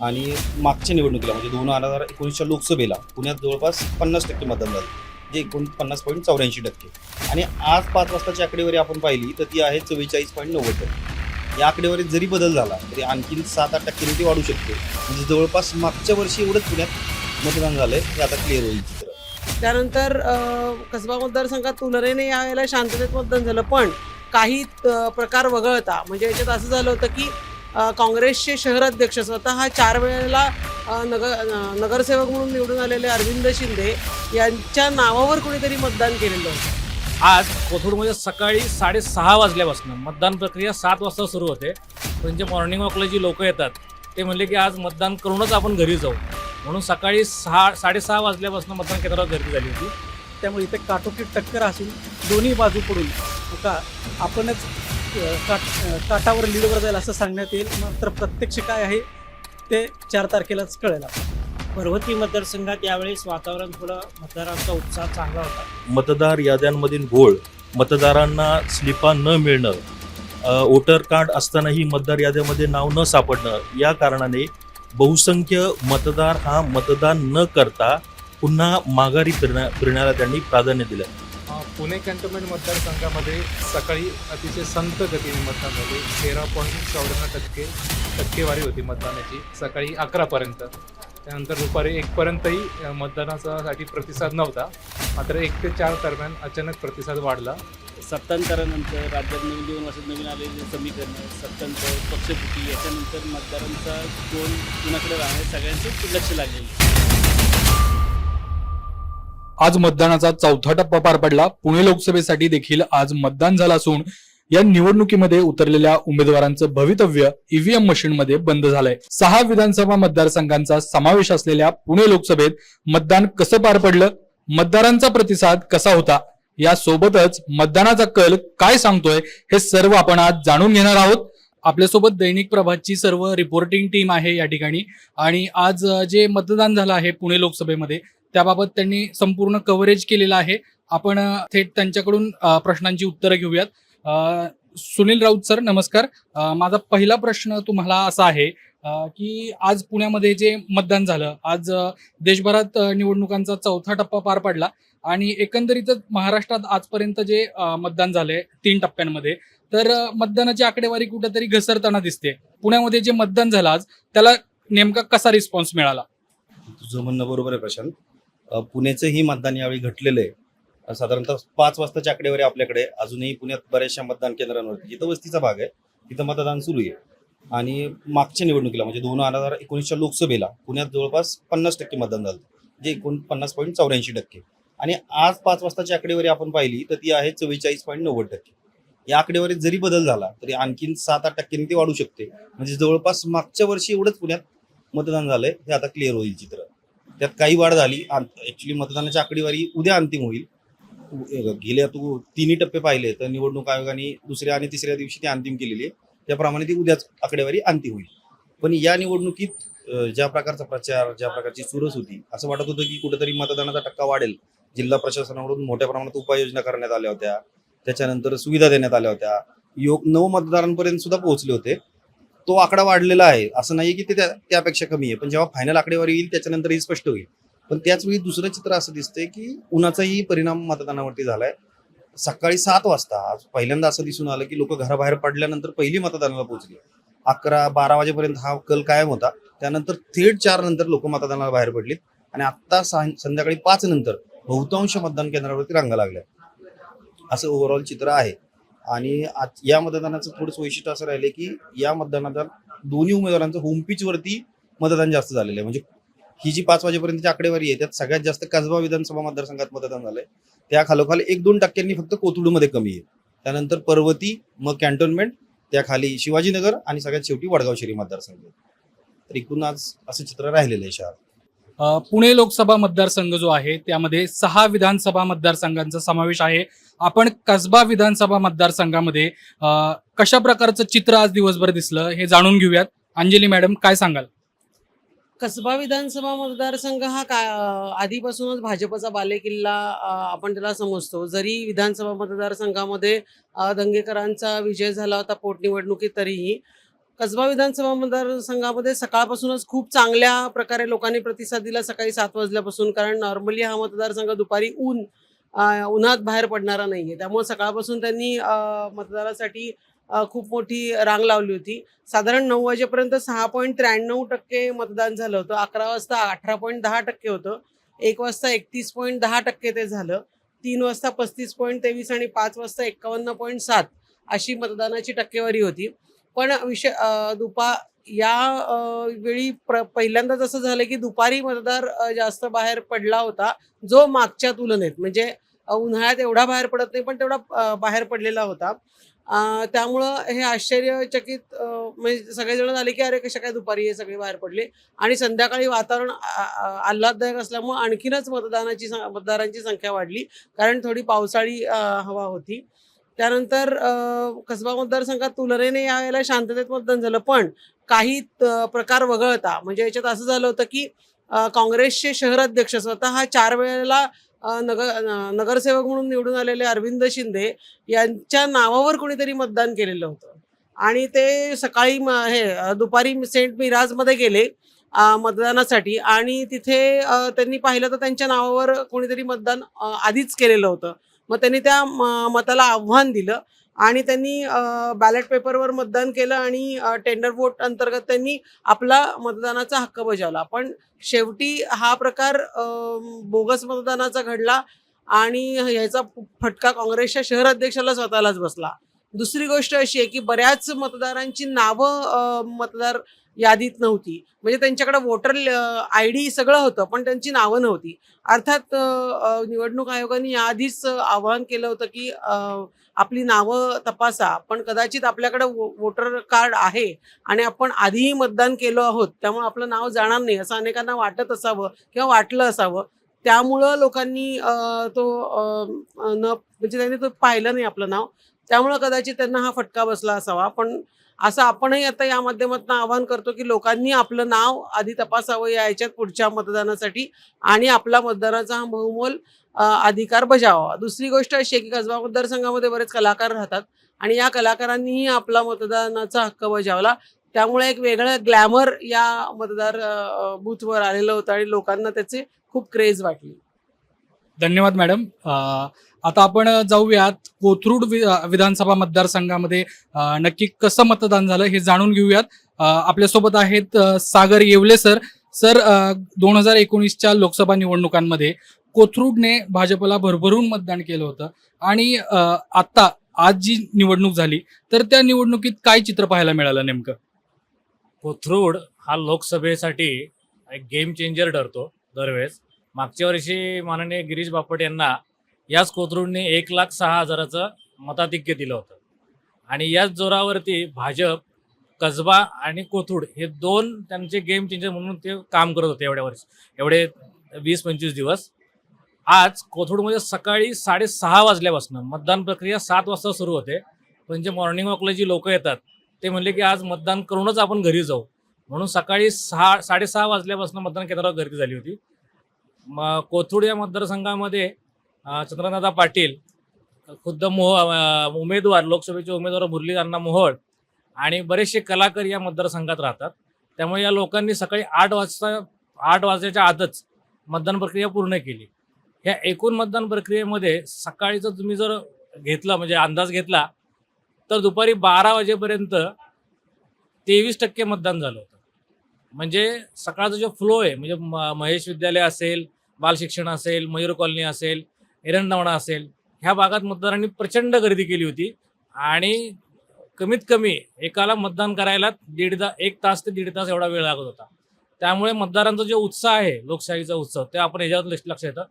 आणि मागच्या निवडणुकीला म्हणजे दोन हजार एकोणीसच्या लोकसभेला पुण्यात जवळपास पन्नास टक्के मतदान झालं. जे एकूण पन्नास पॉईंट चौऱ्याऐंशी टक्के. आणि आज पाच वाजताची आकडेवारी आपण पाहिली तर ती आहे चव्वेचाळीस पॉईंट नव्वद टक्के. या आकडेवारीत जरी बदल झाला तरी आणखी सात आठ टक्क्यांनी ती वाढू शकते. म्हणजे जवळपास मागच्या वर्षी एवढंच पुण्यात मतदान झालंय हे आता क्लिअर होईल चित्र. त्यानंतर कसबा मतदारसंघात तुलनेने यावेळेला शांततेत मतदान झालं पण काही प्रकार वगळता म्हणजे याच्यात असं झालं होतं की काँग्रेसचे शहराध्यक्ष स्वतः चार वेळेला नगर नगरसेवक म्हणून निवडून आलेले अरविंद शिंदे यांच्या नावावर कुणीतरी मतदान केलेलं होतं? आज कोथरूडमध्ये सकाळी साडेसहा वाजल्यापासून मतदान प्रक्रिया सात वाजता सुरू होते. पण जे मॉर्निंग वॉकला जी लोक येतात ते म्हणले की आज मतदान करूनच आपण घरी जाऊ. म्हणून सकाळी सहा साडेसहा वाजल्यापासून मतदान केंद्रावर गर्दी झाली होती. त्यामुळे इथे काटोकी टक्कर असून दोन्ही बाजूकडून का आपणच काट काटावर लीडवर जाईल असं सांगण्यात येईल. मात्र प्रत्यक्ष काय आहे ते चार तारखेलाच कळेल पर्वती मतदारसंघात यावेळेस वातावरण थोडं मतदारांचा उत्साह चांगला होता. मतदार याद्यांमधील घोळ मतदारांना स्लिपा न मिळणं वोटर कार्ड असतानाही मतदार याद्यामध्ये नाव न सापडणं या कारणाने बहुसंख्य मतदार हा मतदान न करता पुन्हा माघारी फिरण्या फिरण्याला त्यांनी प्राधान्य दिलं. पुणे कॅन्टोन्मेंट मतदारसंघामध्ये सकाळी अतिशय संत गतीने मतदान झाले. तेरा पॉईंट चौऱ्याण्णव टक्के टक्केवारी होती मतदानाची सकाळी अकरापर्यंत त्यानंतर दुपारी एकपर्यंतही मतदानासाठी प्रतिसाद नव्हता. मात्र एक ते चार दरम्यान अचानक प्रतिसाद वाढला. सत्तांतरानंतर राज्यात नवीन दोन वर्षात नवीन आलेले समीकरणं सत्तांतर पक्षपुटी याच्यानंतर मतदारांचा कोण कुणाकडे राहणार सगळ्यांचंच लक्ष लागलेलं. आज मतदानाचा चौथा टप्पा पार पडला. पुणे लोकसभेसाठी देखील आज मतदान झालं असून या निवडणुकीमध्ये उतरलेल्या उमेदवारांचं भवितव्य ईव्हीएम मशीनमध्ये बंद झालंय. सहा विधानसभा मतदारसंघांचा समावेश असलेल्या पुणे लोकसभेत मतदान कसं पार पडलं? मतदारांचा प्रतिसाद कसा होता? या सोबतच मतदानाचा कल काय सांगतोय? हे सर्व आपण आज जाणून घेणार आहोत. आपल्यासोबत दैनिक प्रभातची सर्व रिपोर्टिंग टीम आहे या ठिकाणी. आणि आज जे मतदान झालं आहे पुणे लोकसभेमध्ये त्याबाबत त्यांनी संपूर्ण कव्हरेज केलेलं आहे. आपण थेट त्यांच्याकडून प्रश्नांची उत्तरं घेऊयात. सुनील राऊत सर नमस्कार. माझा पहिला प्रश्न तुम्हाला असा आहे की आज पुण्यामध्ये जे मतदान झालं आज देशभरात निवडणुकांचा चौथा टप्पा पार पडला आणि एकंदरीतच महाराष्ट्रात आजपर्यंत जे मतदान झालंय तीन टप्प्यांमध्ये तर मतदानाची आकडेवारी कुठेतरी घसरताना दिसते. पुण्यामध्ये जे मतदान झालं आज त्याला नेमका कसा रिस्पॉन्स मिळाला? तुझं म्हणणं बरोबर आहे प्रशांत. पुणेचंही पुण्याचंही मतदान यावेळी घटलेलं आहे. साधारणतः पाच वाजताच्या आकडेवारी आपल्याकडे अजूनही पुण्यात बऱ्याचशा मतदान केंद्रांवरती जिथं वस्तीचा भाग आहे. तिथं मतदान सुरू आहे. आणि मागच्या निवडणुकीला म्हणजे दोन हजार एकोणीसच्या लोकसभेला पुण्यात जवळपास पन्नास टक्के मतदान झालं. जे एकूण पन्नास पॉईंट चौऱ्याऐंशी टक्के. आणि आज पाच वाजताची आकडेवारी आपण पाहिली तर ती आहे चव्वेचाळीस पॉईंट नव्वद टक्के. या आकडेवारीत जरी बदल झाला तरी आणखीन सात आठ टक्क्यांनी ती वाढू शकते. म्हणजे जवळपास मागच्या वर्षी एवढंच पुण्यात मतदान झालंय हे आता क्लिअर होईल चित्र. त्यात काही वाढ झाली. ऍक्च्युली मतदानाची आकडेवारी उद्या अंतिम होईल. गेल्या तू तिन्ही टप्पे पाहिले तर निवडणूक आयोगाने दुसऱ्या आणि तिसऱ्या दिवशी ती अंतिम केलेली आहे. त्याप्रमाणे ती उद्याच आकडेवारी अंतिम होईल. पण या निवडणुकीत ज्या प्रकारचा प्रचार ज्या प्रकारची चुरस होती असं वाटत होतं की कुठेतरी मतदानाचा टक्का वाढेल. जिल्हा प्रशासनाकडून मोठ्या प्रमाणात उपाययोजना करण्यात आल्या होत्या. त्याच्यानंतर सुविधा देण्यात आल्या होत्या. योग नऊ मतदारांपर्यंत सुद्धा पोहोचले होते. तो आकडा वाढलेला आहे. असं नाही की ते त्या- त्यापेक्षा कमी आहे. पण जेव्हा फायनल आकडेवारी येईल त्याच्यानंतर हे स्पष्ट होईल. पण त्याच वेळी दुसरं चित्र असं दिसतंय की उन्हाचाही परिणाम मतदानावरती झालाय. सकाळी सात वाजता आज पहिल्यांदा असं दिसून आलं की लोक घराबाहेर पडल्यानंतर पहिली मतदानाला पोहोचली. अकरा बारा वाजेपर्यंत हा कल कायम होता. त्यानंतर थेट चार नंतर लोक मतदानाला बाहेर पडलीत. आणि आत्ता संध्याकाळी पाच नंतर बहुतांश मतदान केंद्रावरती रांगा लागल्या असं ओव्हरऑल चित्र आहे. आणि आज या मतदानाचं थोडंसं वैशिष्ट्य असं राहिलं की या मतदानात दोन्ही उमेदवारांचं होम वरती मतदान जास्त झालेलं आहे. म्हणजे ही जी पाच वाजेपर्यंतची आकडेवारी आहे त्यात सगळ्यात जास्त कसबा विधानसभा मतदारसंघात मतदान झालंय. त्या खालोखाल एक दोन टक्क्यांनी फक्त कोथरूडमध्ये कमी आहे. त्यानंतर पर्वती मग कॅन्टोन्मेंट त्या खाली शिवाजीनगर आणि सगळ्यात शेवटी वडगाव शहरी मतदारसंघ. तर एकूण आज असं चित्र राहिलेलं आहे शहर पुणे लोकसभा मतदारसंघ जो आहे त्यामध्ये सहा विधानसभा मतदारसंघांचा समावेश आहे. आपण कसबा विधानसभा मतदारसंघामध्ये कशा प्रकारचं चित्र आज दिवसभर दिसलं हे जाणून घेऊयात. अंजली मॅडम काय सांगाल? कसबा विधानसभा मतदारसंघ हा काय आधीपासूनच भाजपचा बालेकिल्ला आपण त्याला समजतो. जरी विधानसभा मतदारसंघामध्ये दंगेकरांचा विजय झाला होता पोटनिवडणुकीत तरीही कसबा विधानसभा मतदारसंघामध्ये सकाळपासूनच खूप चांगल्या प्रकारे लोकांनी प्रतिसाद दिला सकाळी सात वाजल्यापासून कारण नॉर्मली हा मतदारसंघ दुपारी ऊन उन्हात बाहेर पडणारा नाहीये. त्यामुळे सकाळपासून त्यांनी मतदारासाठी खूप मोठी रांग लावली होती. साधारण नऊ वाजेपर्यंत सहा पॉईंट त्र्याण्णव टक्के मतदान झालं होतं. अकरा वाजता अठरा पॉईंट दहा टक्के होतं. एक वाजता एकतीस पॉईंट दहा टक्के ते झालं. तीन वाजता पस्तीस पॉईंट तेवीस आणि पाच वाजता एक्कावन्न पॉईंट सात अशी मतदानाची टक्केवारी होती. पण विषय दुपा या वेळी पहिल्यांदा पहिल्यांदाच असं झालं की दुपारी मतदार जास्त बाहेर पडला होता जो मागच्या तुलनेत म्हणजे उन्हाळ्यात एवढा बाहेर पडत नाही पण तेवढा बाहेर पडलेला होता. त्यामुळं हे आश्चर्यचकित म्हणजे सगळेजण झाले की अरे कशा काय दुपारी हे सगळे बाहेर पडले. आणि संध्याकाळी वातावरण आल्हाददायक असल्यामुळं आणखीनच मतदानाची सं- मतदारांची संख्या वाढली. कारण थोडी पावसाळी हवा होती. त्यानंतर कसबा मतदारसंघात तुलनेने यावेळेला शांततेत मतदान झालं. पण काही प्रकार वगळता म्हणजे याच्यात असं झालं होतं की काँग्रेसचे शहराध्यक्ष स्वतः हा चार वेळेला नगर नगरसेवक म्हणून निवडून आलेले अरविंद शिंदे यांच्या नावावर कोणीतरी मतदान केलेलं होतं. आणि ते सकाळी हे दुपारी सेंट मिराजमध्ये गेले मतदानासाठी. आणि तिथे त्यांनी पाहिलं तर त्यांच्या नावावर कोणीतरी मतदान आधीच केलेलं होतं. मग त्यांनी त्या मताला आव्हान दिलं आणि त्यांनी बॅलेट पेपरवर मतदान केलं आणि टेंडर वोट अंतर्गत त्यांनी आपला मतदानाचा हक्क बजावला. पण शेवटी हा प्रकार बोगस मतदानाचा घडला आणि ह्याचा फटका काँग्रेसच्या शहर अध्यक्षाला स्वतःलाच बसला. दुसरी गोष्ट अशी आहे की बऱ्याच मतदारांची नावं मतदार यादीत नव्हती. म्हणजे त्यांच्याकडे वोटर आय डी सगळं होतं पण त्यांची नावं नव्हती. अर्थात निवडणूक आयोगाने याआधीच आवाहन केलं होतं की आपली नावं तपासा पण कदाचित आपल्याकडे वोटर कार्ड आहे आणि आपण आधीही मतदान केलो आहोत त्यामुळे आपलं नाव जाणार नाही असं अनेकांना वाटत असावं किंवा वाटलं असावं. त्यामुळं लोकांनी तो न म्हणजे त्यांनी तो पाहिलं नाही आपलं नाव. त्यामुळं कदाचित त्यांना हा फटका बसला असावा पण असं आपणही आता या माध्यमातून आवाहन करतो की लोकांनी आपलं नाव आधी तपासावं या याच्यात पुढच्या मतदानासाठी आणि आपला मतदानाचा हा बहुमोल अधिकार बजावावा दुसरी गोष्ट अशी आहे की कसबा मतदारसंघामध्ये बरेच कलाकार राहतात आणि या कलाकारांनीही आपला मतदानाचा हक्क बजावला. त्यामुळे एक वेगळं ग्लॅमर या मतदार बूथवर आलेलं होतं आणि लोकांना त्याचे खूप क्रेज वाटली. धन्यवाद मॅडम. आता आपण जाऊयात कोथरूड वि- विधानसभा मतदारसंघामध्ये. नक्की कसं मतदान झालं हे जाणून घेऊयात. आपल्यासोबत आहेत सागर येवले सर. सर दोन हजार एकोणीसच्या लोकसभा निवडणुकांमध्ये कोथरूडने भाजपला भरभरून मतदान केलं होतं. आणि आता आज जी निवडणूक झाली तर त्या निवडणुकीत काय चित्र पाहायला मिळालं नेमकं? कोथरूड हा लोकसभेसाठी एक गेम चेंजर ठरतो दरवेळेस. मागच्या वर्षी माननीय गिरीश बापट यांना याच कोथरूडने एक लाख सहा हजाराचं मताधिक्य दिलं होतं. आणि याच जोरावरती भाजप कसबा आणि कोथरूड हे दोन त्यांचे गेम चेंजर म्हणून ते काम करत होते एवढ्या वर्ष एवढे वीस पंचवीस दिवस. आज कोथरूडमध्ये सकाळी साडेसहा वाजल्यापासून मतदान प्रक्रिया सात वाजता सुरू होते. पण जे मॉर्निंग वॉकला जी लोक येतात ते म्हणले की आज मतदान करूनच आपण घरी जाऊ. म्हणून सकाळी सहा साडेसहा वाजल्यापासून मतदान केंद्रावर गर्दी झाली होती. म कोथरूड या मतदारसंघामध्ये चंद्रनाथा पाटील खुद्द मोह उमेदवार लोकसभेचे उमेदवार मुरलीधरांना मोहोळ आणि बरेचसे कलाकार या मतदारसंघात राहतात. त्यामुळे या लोकांनी सकाळी आठ वाजता आठ वाजण्याच्या आतच मतदान प्रक्रिया पूर्ण केली. ह्या एकूण मतदान प्रक्रियेमध्ये सकाळीचं तुम्ही जर घेतलं म्हणजे अंदाज घेतला तर दुपारी बारा वाजेपर्यंत तेवीस टक्के मतदान झालं होतं. म्हणजे सकाळचा जो फ्लो आहे म्हणजे म- महेश विद्यालय असेल बालशिक्षण असेल मयूर कॉलनी असेल एरंडावणा असेल ह्या भागात मतदारांनी प्रचंड गर्दी केली होती. आणि कमीत कमी एकाला मतदान करायला दीड ता एक तास ते दीड तास एवढा वेळ लागत होता. त्यामुळे मतदारांचा जो उत्साह आहे लोकशाहीचा उत्सव ते आपण ह्याच्यावर लक्ष लक्ष येतं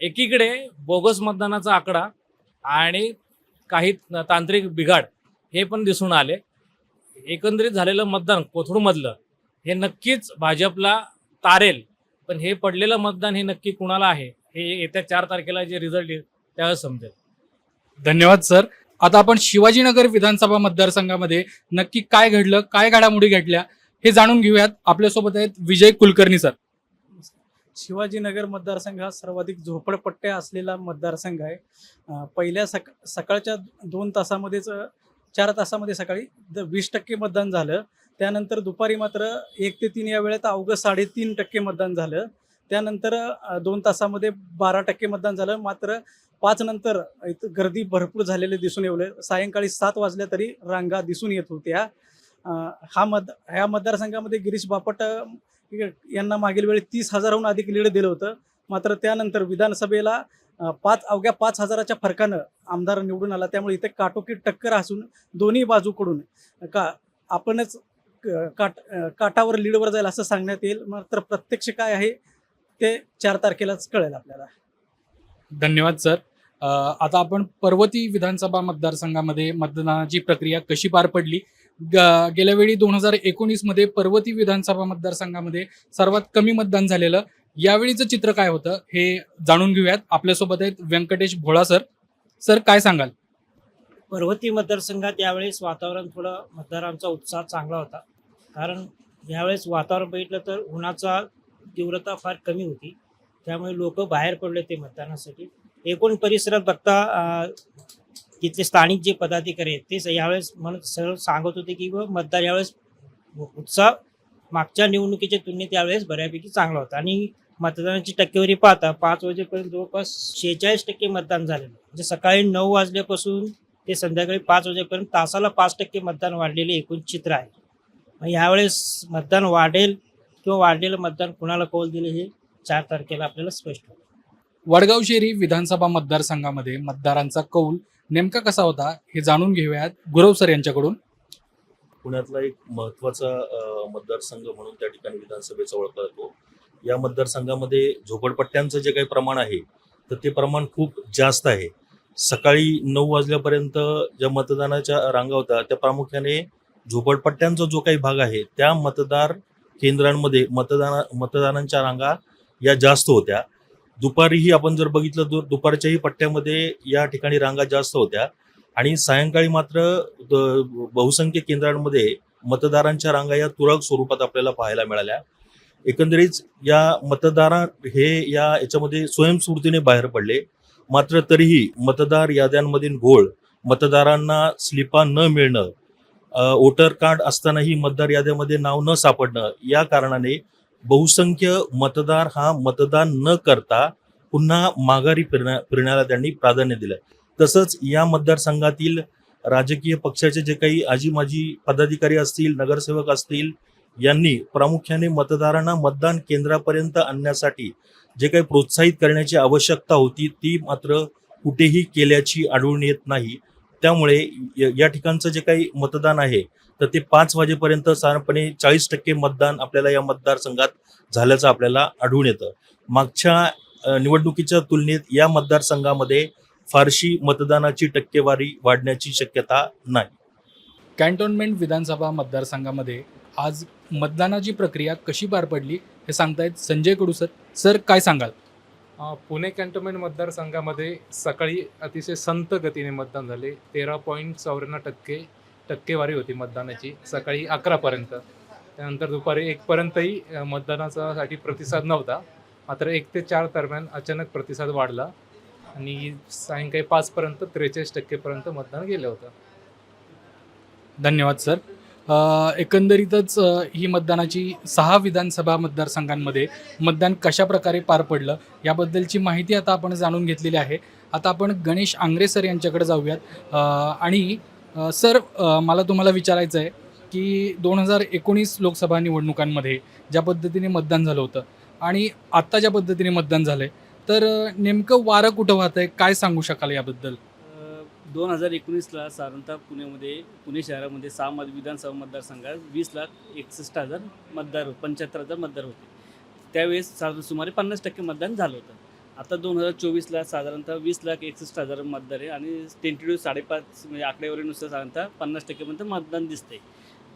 एकीकडे बोगस मतदानाचा आकडा आणि काही तांत्रिक बिघाड हे पण दिसून आले. एकंदरीत झालेलं मतदान कोथरूडमधलं हे नक्कीच भाजपला तारेल पण हे पडलेलं मतदान हे नक्की कुणाला आहे? हे येत्या चार तारखेला जे रिझल्ट येईल त्यावेळेस समजेल. धन्यवाद सर. आता आपण शिवाजीनगर विधानसभा मतदारसंघामध्ये नक्की काय घडलं काय घडामोडी घडल्या हे जाणून घेऊयात. आपल्यासोबत आहेत विजय कुलकर्णी सर. शिवाजीनगर मतदारसंघ हा सर्वाधिक झोपडपट्ट्या असलेला मतदारसंघ आहे. पहिल्या सक सकाळच्या दोन तासामध्येच चार तासामध्ये सकाळी द- वीस टक्के मतदान झालं. त्यानंतर दुपारी मात्र एक ते तीन या वेळेत अवघं साडेतीन टक्के मतदान झालं. त्यानंतर दोन तासामध्ये बारा टक्के मतदान झालं. मात्र पाच नंतर इथं गर्दी भरपूर झालेली दिसून येवले सायंकाळी सात वाजल्या तरी रांगा दिसून येत होत्या. हा मत ह्या मतदारसंघामध्ये गिरीश बापट यांना मागील वेळी तीस हजाराहून अधिक लीड दिलं होतं. मात्र त्यानंतर विधानसभेला पाच अवघ्या पाच हजाराच्या फरकानं आमदार निवडून आला. त्यामुळे इथे काटोकी टक्कर असून दोन्ही बाजूकडून का आपणच क- काट काटावर लीडवर जाईल असं सांगण्यात येईल. मात्र प्रत्यक्ष काय आहे ते चार तारखेलाच कळेल आपल्याला. धन्यवाद सर. आता आपण पर्वती विधानसभा मतदारसंघामध्ये मतदानाची प्रक्रिया कशी पार पडली? गेल्या वेळी दोन हजार एकोणीसमध्ये पर्वती विधानसभा मतदारसंघामध्ये सर्वात कमी मतदान झालेलं यावेळीचं चित्र काय होतं हे जाणून घेऊयात. आपल्यासोबत आहेत व्यंकटेश भोळा सर. सर काय सांगाल? पर्वती मतदारसंघात यावेळेस वातावरण थोडं मतदारांचा उत्साह चांगला होता. कारण यावेळेस वातावरण बघितलं तर उन्हाचा तीव्रता फार कमी होती. त्यामुळे लोक बाहेर पडले ते मतदानासाठी. एकूण परिसरात बघता तिथले स्थानिक जे पदाधिकारी आहेत ते यावेळेस म्हणून सरळ सांगत होते की व मतदार यावेळेस उत्साह मागच्या निवडणुकीच्या तुलनेत यावेळेस बऱ्यापैकी चांगला होता. आणि मतदानाची टक्केवारी पाहता पाच वाजेपर्यंत जवळपास शेहेचाळीस टक्के मतदान झालेलं म्हणजे सकाळी नऊ वाजल्यापासून ते संध्याकाळी पाच वाजेपर्यंत तासाला पाच टक्के मतदान वाढलेले एकूण चित्र आहे. मग यावेळेस मतदान वाढेल किंवा वाढलेलं मतदान कुणाला कौल दिले हे चार तारखेला आपल्याला स्पष्ट होईल वडगाव शेरी विधानसभा मतदारसंघामध्ये मतदारांचा कौल नेमका कसा होता हे जाणून घेऊयात गुरव सर यांच्याकडून. पुण्यातला एक महत्त्वाचा मतदारसंघ म्हणून त्या ठिकाणी विधानसभेचा ओळखला जातो. या मतदारसंघामध्ये झोपडपट्ट्यांचं जे काही प्रमाण आहे तर ते प्रमाण खूप जास्त आहे. सकाळी नऊ वाजल्यापर्यंत ज्या मतदानाच्या रांगा होत्या त्या प्रामुख्याने झोपडपट्ट्यांचा जो काही भाग आहे त्या मतदार केंद्रांमध्ये मतदाना मतदानांच्या रांगा या जास्त होत्या. दुपारीही आपण जर बघितलं तर दुपारच्याही पट्ट्यामध्ये या ठिकाणी रांगा जास्त होत्या. आणि सायंकाळी मात्र बहुसंख्य केंद्रांमध्ये मतदारांच्या रांगा या तुरळक स्वरूपात आपल्याला पाहायला मिळाल्या. एकंदरीत या मतदार हे या याच्यामध्ये स्वयंस्फूर्तीने बाहेर पडले. मात्र तरीही मतदार याद्यांमधील घोळ मतदारांना स्लिपा न मिळणं वोटर कार्ड असतानाही मतदार याद्यामध्ये नाव न सापडणं या कारणाने बहुसंख्य मतदार हा मतदान न करता पुन्हा माघारी फिरण्या फिरण्याला त्यांनी प्राधान्य दिलं. तसंच या मतदारसंघातील राजकीय पक्षाचे जे काही आजी माजी पदाधिकारी असतील नगरसेवक असतील यांनी प्रामुख्याने मतदारांना मतदान केंद्रापर्यंत आणण्यासाठी जे काही प्रोत्साहित करण्याची आवश्यकता होती ती मात्र कुठेही केल्याची आढळून येत नाही. त्यामुळे य- या ठिकाणचं जे काही मतदान आहे तर ते पाच वाजेपर्यंत साधारणपणे चाळीस टक्के मतदान आपल्याला या मतदारसंघात झाल्याचं आपल्याला आढळून येतं. मागच्या निवडणुकीच्या तुलनेत या मतदारसंघामध्ये फारशी मतदानाची टक्केवारी वाढण्याची शक्यता नाही. कॅन्टोन्मेंट विधानसभा मतदारसंघामध्ये आज मतदानाची प्रक्रिया कशी पार पडली हे सांगतायत संजय कडू सर. सर काय सांगाल? पुणे कॅन्टोन्मेंट मतदारसंघामध्ये सकाळी अतिशय संत गतीने मतदान झाले. तेरा पॉईंट चौऱ्याण्णव टक्के टक्केवारी होती मतदानाची सकाळी अकरापर्यंत त्यानंतर दुपारी एकपर्यंतही मतदानासाठी प्रतिसाद नव्हता. मात्र एक ते चार दरम्यान अचानक प्रतिसाद वाढला आणि सायंकाळी पाचपर्यंत त्रेचाळीस टक्केपर्यंत मतदान गेलं होतं. धन्यवाद सर. एकंदरीतच ही मतदानाची सहा विधानसभा मतदारसंघांमध्ये मतदान कशा प्रकारे पार पडलं याबद्दलची माहिती आता आपण जाणून घेतलेली आहे. आता आपण गणेश आंग्रे सर यांच्याकडे जाऊयात. आणि सर मला तुम्हाला विचारायचं आहे की दोन हजार एकोणीस लोकसभा निवडणुकांमध्ये ज्या पद्धतीने मतदान झालं होतं आणि आत्ता ज्या पद्धतीने मतदान झालं आहे तर नेमकं वारं कुठं वाहत आहे काय सांगू शकाल याबद्दल? दोन हजार एकोणीसला साधारणतः पुण्यामध्ये पुणे शहरामध्ये सहा मत विधानसभा मतदारसंघात वीस लाख एकसष्ट हजार मतदार पंच्याहत्तर हजार मतदार होते. त्यावेळेस साधारण सुमारे पन्नास टक्के मतदान झालं होतं. आता दोन हजार चोवीसला साधारणतः वीस लाख एकसष्ट हजार मतदार आहे आणि टेंटेटिव्ह साडेपाच म्हणजे आकडेवारीनुसार साधारणतः पन्नास टक्केपर्यंत मतदान दिसते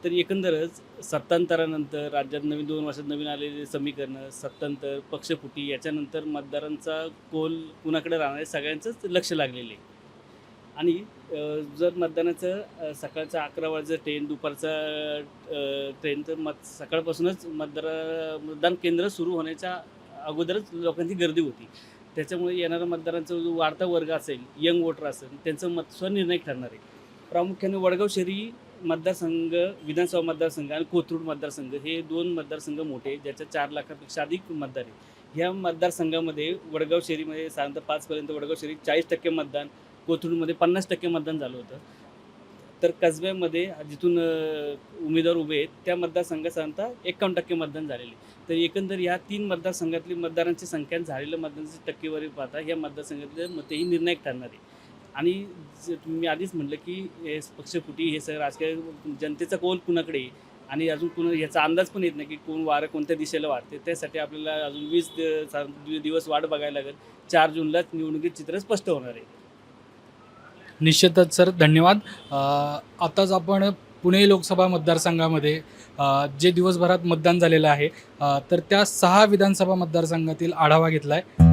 तर एकंदरच सत्तांतरानंतर राज्यात नवीन दोन वर्षात नवीन आलेले समीकरणं सत्तांतर पक्षफुटी याच्यानंतर मतदारांचा कोल कुणाकडे राहणार आहे सगळ्यांचंच लक्ष लागलेलं आहे. आणि जर मतदानाचं सकाळचं अकरा वाजता ट्रेन दुपारचा ट्रेन तर मत सकाळपासूनच मतदार मतदान केंद्र सुरू होण्याच्या अगोदरच लोकांची गर्दी होती. त्याच्यामुळे येणारा मतदारांचा जो वाढता वर्ग असेल यंग वोटर असेल त्यांचं मत स्वनिर्णय ठरणार आहे. प्रामुख्याने वडगाव शहरी मतदारसंघ विधानसभा मतदारसंघ आणि कोथरूड मतदारसंघ हे दोन मतदारसंघ मोठे ज्याच्या चार लाखापेक्षा अधिक मतदार आहे ह्या मतदारसंघामध्ये वडगाव शहरीमध्ये साधारणतः पाचपर्यंत वडगाव शहरी चाळीस टक्के मतदान कोथरूडमध्ये पन्नास टक्के मतदान झालं होतं. तर कसब्यामध्ये जिथून उमेदवार उभे आहेत त्या मतदारसंघात साधारणतः एकावन्न टक्के मतदान झालेले तर एकंदर या तीन मतदारसंघातली मतदारांची संख्या झालेल्या मतदानाची टक्केवारी पाहता या मतदारसंघातले मतेही निर्णायक ठरणार आहे. आणि ज- मी आधीच म्हटलं की हे पक्षफुटी हे सगळं राजकीय जनतेचा कौल कुणाकडे आणि अजून कुणा याचा अंदाज पण येत नाही की कोण वारं कोणत्या दिशेला वाढते त्यासाठी आपल्याला अजून वीस दिवस वाट बघायला लागेल. चार जूनलाच निवडणुकीत चित्र स्पष्ट होणार आहे. निश्चितच सर धन्यवाद. आताच आपण पुणे लोकसभा मतदारसंघामध्ये जे दिवसभरात मतदान झालेलं आहे तर त्या सहा विधानसभा मतदारसंघातील आढावा घेतला आहे